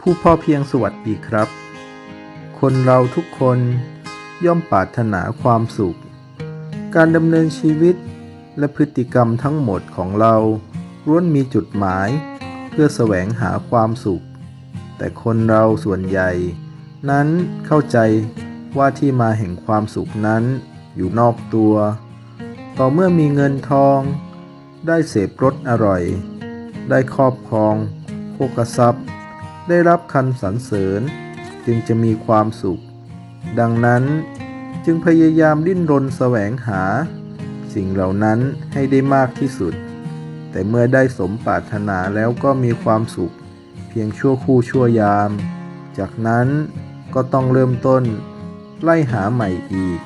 ผู้พ่อเพียงสวัสดีครับ คนเราทุกคนย่อมปรารถนาความสุข การดำเนินชีวิตและพฤติกรรมทั้งหมดของเราล้วนมีจุดหมาย เพื่อแสวงหาความสุข แต่คนเราส่วนใหญ่ นั้นเข้าใจว่าที่มาแห่งความสุขนั้นอยู่นอกตัว ต่อเมื่อมีเงินทอง ได้เสพรสอร่อย ได้ครอบครองโภคทรัพย์ ได้รับคันสรรเสริญ จึงจะมีความสุข ดังนั้นจึงพยายามดิ้นรนแสวงหา สิ่งเหล่านั้นให้ได้มากที่สุด แต่เมื่อได้สมปรารถนาแล้วก็มีความสุข เพียงชั่วคู่ชั่วยาม จากนั้นก็ต้องเริ่มต้น ไล่หาใหม่อีก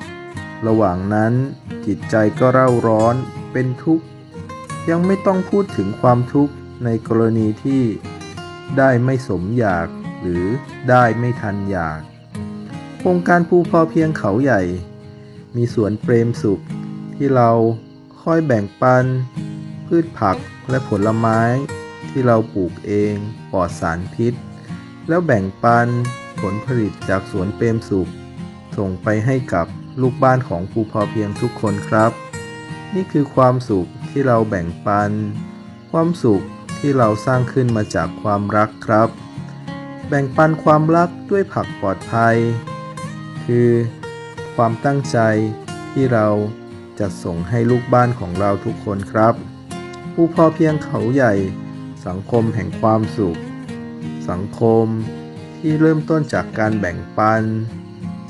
ระหว่างนั้นจิตใจก็เร่าร้อนเป็นทุกข์ ยังไม่ต้องพูดถึงความทุกข์ในกรณีที่ ได้ไม่สมอยาก หรือได้ไม่ทันอยาก โครงการภูพอเพียงเขาใหญ่ มีสวนเปรมสุข ที่เราค่อยแบ่งปัน พืชผักและผลไม้ที่เราปลูกเองปลอดสารพิษ แล้วแบ่งปันผลผลิตจากสวนเปรมสุข ส่งไปให้กับลูกบ้านของภูพอเพียงทุกคนครับ นี่คือความสุขที่เราแบ่งปัน ความสุข ที่เราสร้างขึ้นมาจากความรักครับ แบ่งปันความรักด้วยผักปลอดภัย คือความตั้งใจที่เราจะส่งให้ลูกบ้านของเราทุกคนครับ ผู้พอเพียงเขาใหญ่ สังคมแห่งความสุข สังคมที่เริ่มต้นจากการแบ่งปัน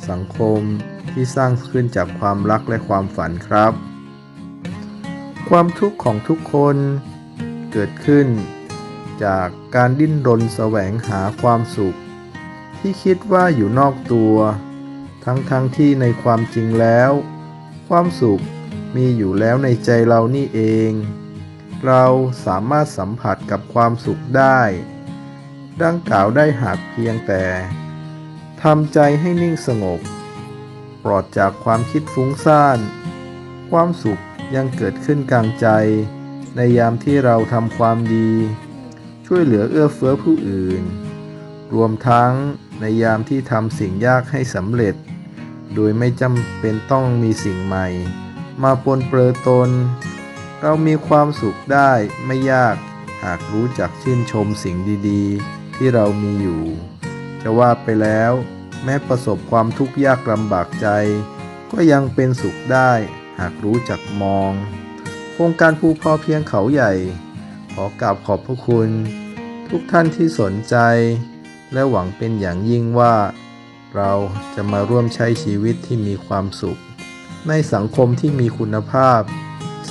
สังคมที่สร้างขึ้นจากความรักและความฝันครับ ความทุกข์ของทุกคน เกิดขึ้น จากการดิ้นรนแสวงหาความสุข ที่คิดว่าอยู่นอกตัว ทั้งๆทที่ในความจริงแล้ว ความสุขมีอยู่แล้วในใจเรานี่เอง เราสามารถสัมผัสกับความสุขได้ ดังกล่าวได้หากเพียงแต่ทำใจให้นิ่งสงบ ปลอดจากความคิดฟุ้งซ่าน ความสุขยังเกิดขึ้นกลางใจ ในยามที่เราทำความดี ช่วยเหลือเอื้อเฟื้อผู้อื่น รวมทั้งในยามที่ทำสิ่งยากให้สำเร็จ โดยไม่จำเป็นต้องมีสิ่งใหม่ มาปนเปื้อตน เรามีความสุขได้ไม่ยากหากรู้จักชื่นชมสิ่งดีๆ ที่เรามีอยู่ จะว่าไปแล้ว แม้ประสบความทุกข์ยากลำบากใจ ก็ยังเป็นสุขได้หากรู้จักมอง ครงการภูพอเพียงเขาใหญ่ ขอกราบขอบพระคุณ ทุกท่านที่สนใจ และหวังเป็นอย่างยิ่งว่า เราจะมาร่วมใช้ชีวิตที่มีความสุข ในสังคมที่มีคุณภาพ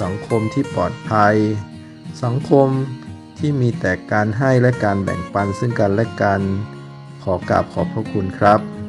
สังคมที่ปลอดภัย สังคมที่มีแต่การให้และการแบ่งปันซึ่งกันและกัน ขอกราบขอบพระคุณครับ